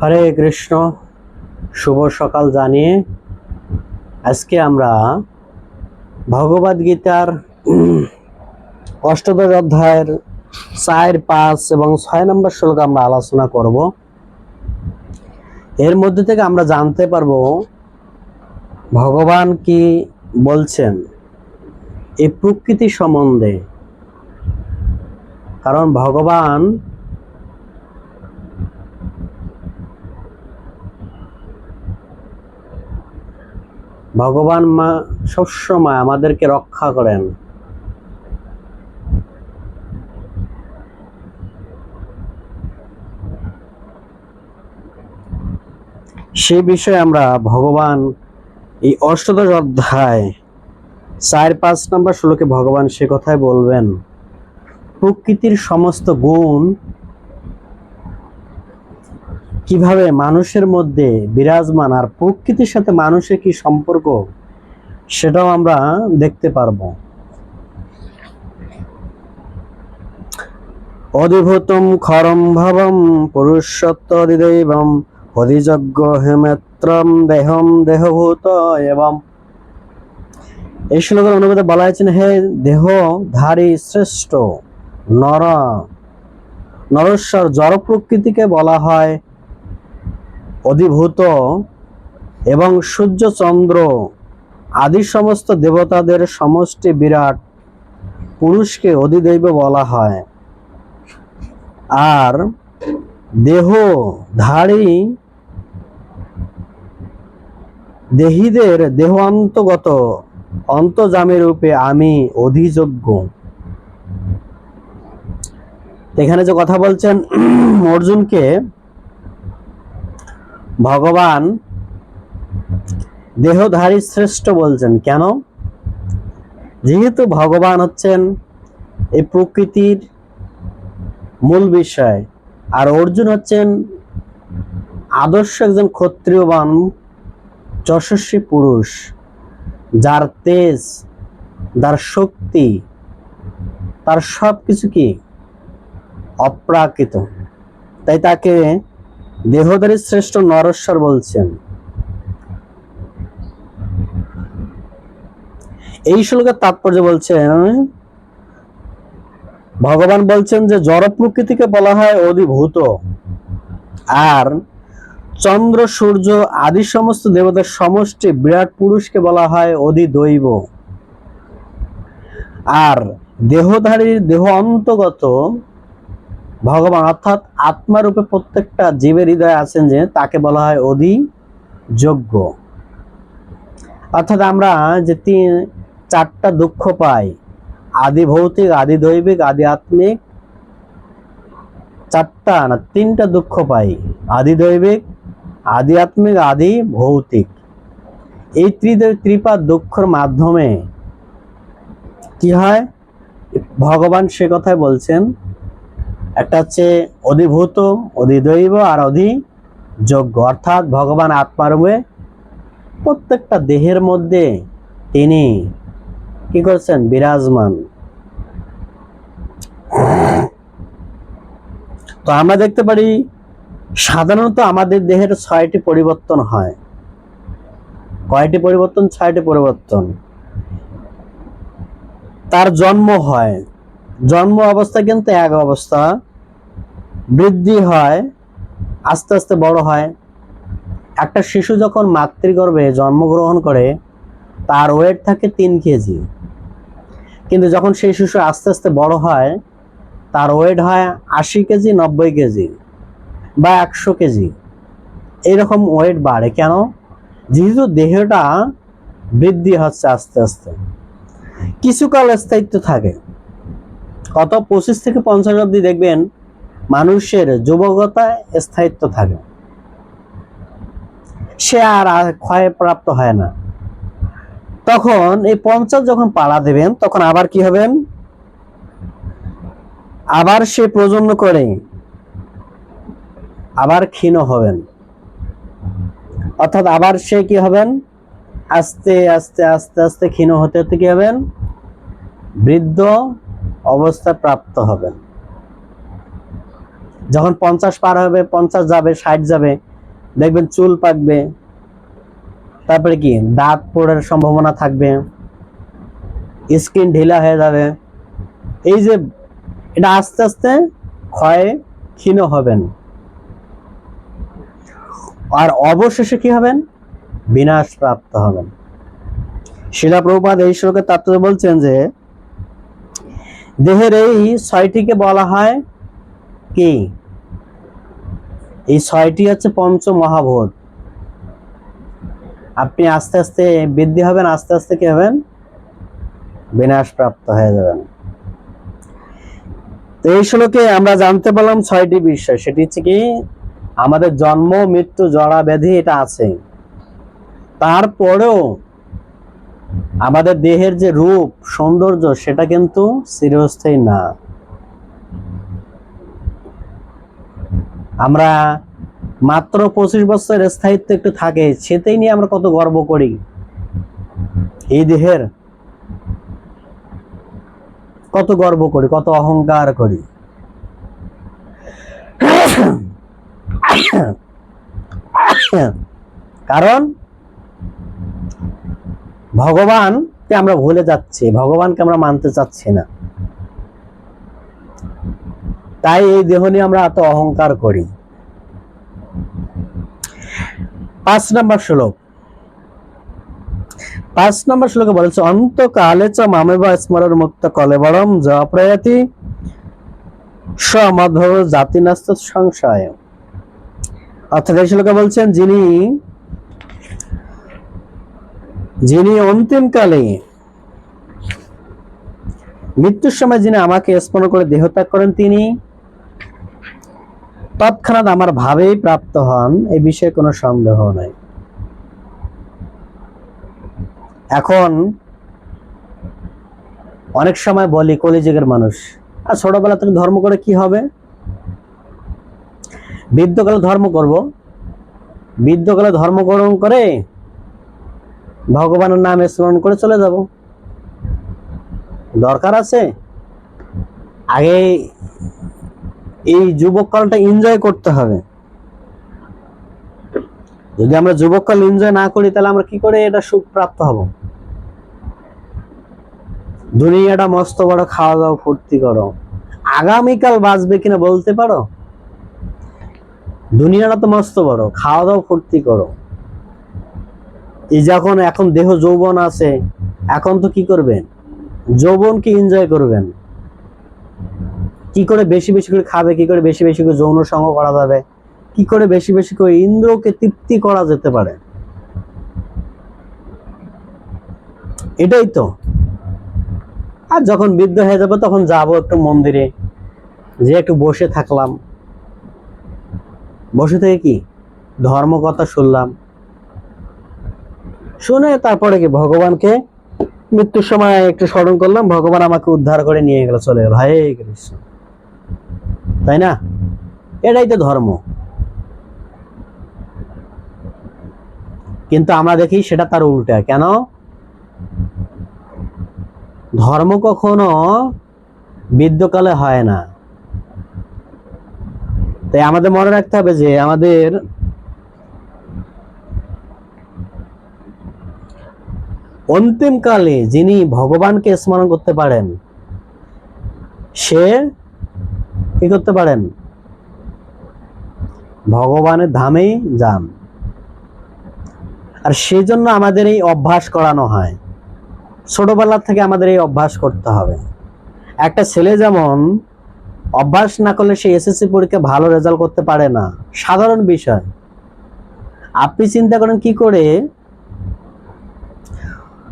হরে কৃষ্ণ, শুভ সকাল জানিয়ে আজকে আমরা ভগবদ গীতার অষ্টদশ অধ্যায়ের চার, পাঁচ এবং ছয় নম্বর শ্লোক আমরা আলোচনা করব। এর মধ্যে থেকে আমরা জানতে পারব, ভগবান কি বলছেন? এই প্রকৃতি সম্বন্ধে। কারণ ভগবান ভগবান মা সবসময় আমাদেরকে রক্ষা করেন। সে বিষয়ে আমরা ভগবান এই অষ্টদশ অধ্যায় চার পাঁচ নম্বর শ্লোকে ভগবান সে কথাই বলবেন, প্রকৃতির সমস্ত গুণ কীভাবে মানুষের মধ্যে বিরাজমান আর প্রকৃতির সাথে মানুষের কি সম্পর্ক, সেটাও আমরা দেখতে পারব। অধিভূতম খরম ভবম পুরুষত্বদিদৈবম অধিযজ্ঞ হেমেত্রম দেহম দেহভূত এবং এই শ্লোকের অনুবাদে বলা হয়েছে, হে দেহধারী শ্রেষ্ঠ, নর, নরস্বর জড় প্রকৃতিকে বলা হয় অধিভূত এবং সূর্য, চন্দ্র আদি সমস্ত দেবতাদের সমষ্টি বিরাট পুরুষকে অধিদৈব বলা হয়। আর দেহধারী দেহীদের দেহ অন্তগত অন্তজামী রূপে আমি অধিযোগ্য। এখানে যে কথা বলছেন অর্জুনকে ভগবান দেহধারী শ্রেষ্ঠ বলছেন, কেন? যেহেতু ভগবান হচ্ছেন এই প্রকৃতির মূল বিষয়, আর অর্জুন হচ্ছেন আদর্শ একজন ক্ষত্রিয়বান, যশস্বী পুরুষ, যার তেজ, যার শক্তি, তার সব কিছু কি? অপ্রাকৃত। তাই তাকে দেহধারী শ্রেষ্ঠ নরস্বর বলছেন। এই শ্লোকের তাৎপর্য বলছেন, ভগবান বলছেন যে জড় প্রকৃতিকে বলা হয় অধিভূত। আর চন্দ্র, সূর্য আদি সমস্ত দেবতার সমষ্টি বিরাট পুরুষকে বলা হয় অধিদৈব। আর দেহধারীর দেহ অন্তগত ভগবান অর্থাৎ আত্মারূপে প্রত্যেকটা জীবের হৃদয়ে আছেন যে, তাকে বলা হয় অধি যোগ্য অর্থাৎ আমরা যে তিন, চারটা দুঃখ পাই, আদি ভৌতিক, আদি দৈবিক, আদি আত্মিক, চারটা না, তিনটা দুঃখ পাই, আদি দৈবিক, আদি আত্মিক, আদি ভৌতিক। এই ত্রিদেব ত্রিপাদ দুঃখর মাধ্যমে কি হয়? ভগবান সে কথাই বলছেন একটা হচ্ছে অধিভূত, অধিদৈব আর অধি যোগ্য অর্থাৎ ভগবান আত্মারূপে প্রত্যেকটা দেহের মধ্যে তিনি কি করছেন? বিরাজমান। তো আমরা দেখতে পারি, সাধারণত আমাদের দেহের ছয়টি পরিবর্তন হয়। কয়টি পরিবর্তন? ছয়টি পরিবর্তন। তার জন্ম হয়। জন্ম অবস্থা কিন্তু এক অবস্থা। বৃদ্ধি হয়, আস্তে আস্তে বড় হয়। একটা শিশু যখন মাতৃগর্ভে জন্মগ্রহণ করে, তার ওয়েট থাকে তিন কেজি। কিন্তু যখন সেই শিশু আস্তে আস্তে বড় হয়, তার ওয়েট হয় আশি কেজি, নব্বই কেজি বা একশো কেজি। এরকম ওয়েট বাড়ে কেন? যেহেতু দেহটা বৃদ্ধি হচ্ছে আস্তে আস্তে। কিছুকাল স্থায়িত্ব থাকে। কত পঁচিশ থেকে পঞ্চাশ অব্দি দেখবেন মানুষের যুবকতা স্থায়িত্ব থাকে। সে আর ক্ষয় প্রাপ্ত হয় না। তখন এই পঞ্চাশ যখন পাড়া দেবেন, তখন আবার কি হবেন? আবার সে প্রজন্ম করে আবার ক্ষীণ হবেন। অর্থাৎ আবার সে কি হবেন? আস্তে আস্তে আস্তে আস্তে ক্ষীণ হতে হতে কি হবেন? বৃদ্ধ অবস্থা প্রাপ্ত হবেন যখন পঞ্চাশ পার হবে, পঞ্চাশ যাবে, ষাট যাবে, দেখবেন চুল পাকবে। তারপরে কি? দাঁত পড়ার সম্ভাবনা থাকবে। স্কিন ঢিলা হয়ে যাবে। এই যে, এটা আস্তে আস্তে ক্ষয়ে ক্ষীণ হবেন। আর অবশেষে কি হবেন? বিনাশ প্রাপ্ত হবেন। শিলা প্রভুপাদ এই শ্লোকের তাত্ত্ব বলছেন যে দেহের এই ছয়টিকে বলা হয় কি? এই ছয়টি হচ্ছে পঞ্চ মহাভূত। আপনি আস্তে আস্তে বৃদ্ধি হবেন, আস্তে আস্তে কি হবেন? বিনাশ প্রাপ্ত হয়ে যাবেন। তো এই শ্লোকে আমরা জানতে পারলাম ছয়টি বিষয়। সেটি হচ্ছে কি, আমাদের জন্ম, মৃত্যু জড়া ব্যাধি, এটা আছে। তারপরেও আমাদের দেহের যে রূপ, সৌন্দর্য, সেটা কিন্তু চিরস্থায়ী না। আমরা মাত্র পঁচিশ বছরের স্থায়িত্ব একটু থাকে, সেটাই নিয়ে আমরা কত গর্ব করি। এই দেহের কত গর্ব করি, কত অহংকার করি। কারণ ভগবানকে আমরা ভুলে যাচ্ছি, ভগবানকে আমরা মানতে চাচ্ছি না। তাই এই দেহ নিয়ে আমরা এত অহংকার করি। পাঁচ নম্বর শ্লোক। পাঁচ নম্বর শ্লোকে বলেছে, অন্তকালে চ মামেব স্মরণ মুক্ত কলেবরম য প্রয়াতি সমধ্ব জাতি নাস্ত সংশয়। অর্থাৎ এই শ্লোকে বলছেন, যিনি যিনি অন্তিমকালে মৃত্যুর সময় যিনি আমাকে স্মরণ করে দেহত্যাগ করেন, তিনি তৎক্ষণাৎ আমার ভাবেই প্রাপ্ত হন। এই বিষয়ে কোনো সন্দেহ নাই। এখন অনেক সময় বলি, কলিযুগের মানুষ, আর ছোটবেলা থেকে ধর্ম করে কি হবে? বৃদ্ধকালে ধর্ম করব। বৃদ্ধকালে ধর্মকরণ করে ভগবানের নামে স্মরণ করে চলে যাব। দরকার আছে? আগে এই যুবককালটা এনজয় করতে হবে। যদি আমরা যুবককাল এনজয় না করি, তাহলে আমরা কি করে এটা সুখ প্রাপ্ত হব? দুনিয়াটা মস্ত বড় খাওয়া দাওয়া ফুর্তি করো। আগামীকাল বাঁচবে কিনা বলতে পারো? দুনিয়াটা তো মস্ত বড় খাওয়া দাওয়া ফুর্তি করো। এই যখন এখন দেহ যৌবন আছে, এখন তো কি করবেন? যৌবনকে এনজয় করবেন। কি করে বেশি বেশি করে খাবে, কি করে বেশি বেশি করে যৌন সঙ্গ করা যাবে, কি করে বেশি বেশি করে ইন্দ্রকে তৃপ্তি করা যেতে পারে। এটাই তো। আর যখন বৃদ্ধ হয়ে যাবে, তখন যাব একটু মন্দিরে যে একটু বসে থাকলাম। বসে থেকে কি? ধর্ম কথা শুনলাম। শুনে তারপরে কি ভগবানকে মৃত্যুর সময় একটু স্মরণ করলাম, ভগবান আমাকে উদ্ধার করে নিয়ে গেল, চলে গেল। হায় কৃষ্ণ। তাই না? এটাই তো ধর্ম। কিন্তু আমরা দেখি সেটা তার উল্টা। কেন? ধর্ম কখনো বৃদ্ধকালে হয় না। তাই আমাদের মনে রাখতে হবে যে আমাদের অন্তিমকালে যিনি ভগবানকে স্মরণ করতে পারেন, সে কি করতে পারেন? ভগবানের ধামেই যান। আর সেই জন্য আমাদের এই অভ্যাস করানো হয়। ছোটবেলা থেকে আমাদের এই অভ্যাস করতে হবে। একটা ছেলে যেমন অভ্যাস না করলে সে এসএসসি পরীক্ষা ভালো রেজাল্ট করতে পারে না। সাধারণ বিষয়। আপনি চিন্তা করেন কি করে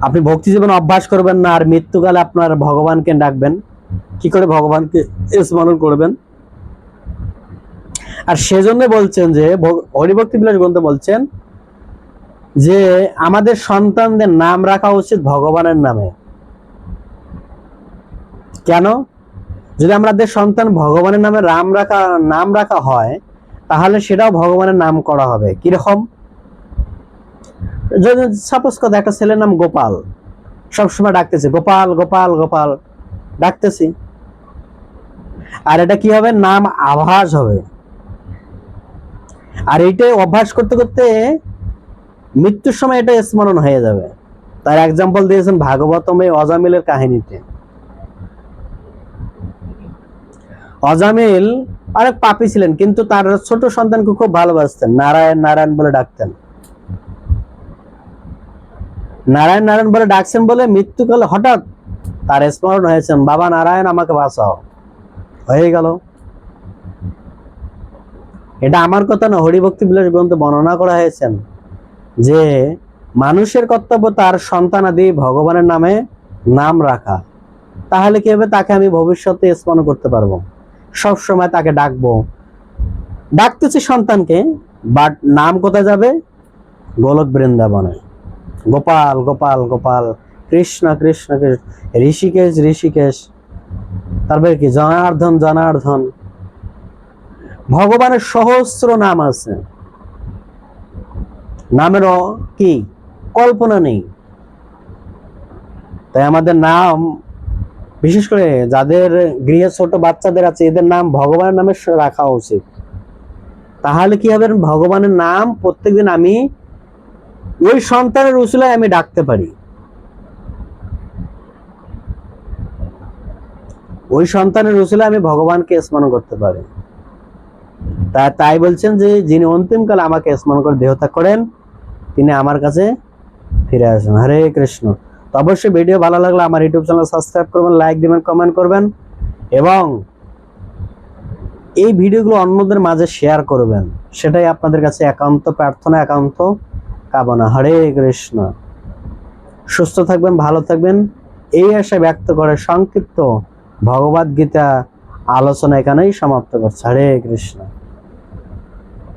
আপনি ভক্তি জীবনে অভ্যাস করবেন না, আর মৃত্যুকালে আপনার ভগবানকে ডাকবেন। কি করে ভগবানকে স্মরণ করবেন? আর সেজন্য বলছেন যে হরিভক্তি বিলাস গ্রন্থ বলছেন যে, আমাদের সন্তানদের নাম রাখা উচিত ভগবানের নামে। কেন? যদি আমাদের সন্তান ভগবানের নামে রাম রাখা নাম রাখা হয়, তাহলে সেটাও ভগবানের নাম করা হবে। কীরকম? যদি সাপোজ কথা, একটা ছেলের নাম গোপাল। সবসময় ডাকতেছে, গোপাল গোপাল গোপাল। ডাকতেছি। আর এটা কি হবে? নাম আভাস হবে। আর এইটাই অভ্যাস করতে করতে মৃত্যুর সময় এটা স্মরণ হয়ে যাবে। তার এক্সাম্পল দিয়েছেন ভাগবতম অজামিলের কাহিনীতে। অজামিল অনেক পাপী ছিলেন, কিন্তু তার ছোট সন্তানকে খুব ভালোবাসতেন, নারায়ণ নারায়ণ বলে ডাকতেন। নারায়ণ নারায়ণ বলে ডাকছেন বলে মৃত্যুকালে হঠাৎ তার স্মরণ হয়েছেন বাবা নারায়ণ আমাকে বাঁচাও। হয়ে গেল। এটা আমার কথা না, হরিভক্তি বিলাস গ্রন্থে বর্ণনা করা হয়েছেন যে মানুষের কর্তব্য তার সন্তানাদি ভগবানের নামে নাম রাখা। তাহলে কি হবে? তাকে আমি ভবিষ্যতে স্মরণ করতে পারব। সব সময় তাকে ডাকবো। ডাকতেছি সন্তানকে বাট নাম কোথায় যাবে? গোলক বৃন্দাবনে গোপাল গোপাল গোপাল, কৃষ্ণ কৃষ্ণ কৃষ্ণ, ঋষিকেশ ঋষিকেশ তারপরে কি? জনার্ধন জনার্ধন ভগবানের সহস্র নাম আছে। নামেরও কি? কল্পনা নেই। তাই আমাদের নাম, বিশেষ করে যাদের গৃহে ছোট বাচ্চাদের আছে, এদের নাম ভগবানের নামে রাখা উচিত। তাহলে কি হবে? ভগবানের নাম প্রত্যেকদিন আমি ওই সন্তানের উসুলায় আমি ডাকতে পারি। ওই সন্তানের উসুলায় আমি ভগবানকে স্মরণ করতে পারি। তা, তাই বলছেন যে, যিনি অন্তিমকালে আমাকে স্মরণ করে দেহত্যাগ করেন, তিনি আমার কাছে ফিরে আসেন। হরে কৃষ্ণ। তো অবশ্যই ভিডিও ভালো লাগলে আমার ইউটিউব চ্যানেল সাবস্ক্রাইব করবেন, লাইক দিবেন, কমেন্ট করবেন এবং এই ভিডিওগুলো অন্যদের মাঝে শেয়ার করবেন। সেটাই আপনাদের কাছে একান্ত প্রার্থনা, একান্ত কামনা হরে কৃষ্ণ। সুস্থ থাকবেন, ভালো থাকবেন। এই আশা ব্যক্ত করে সংক্ষিপ্ত ভগবদ্গীতা আলোচনা এখানেই সমাপ্ত করছে। হরে কৃষ্ণ।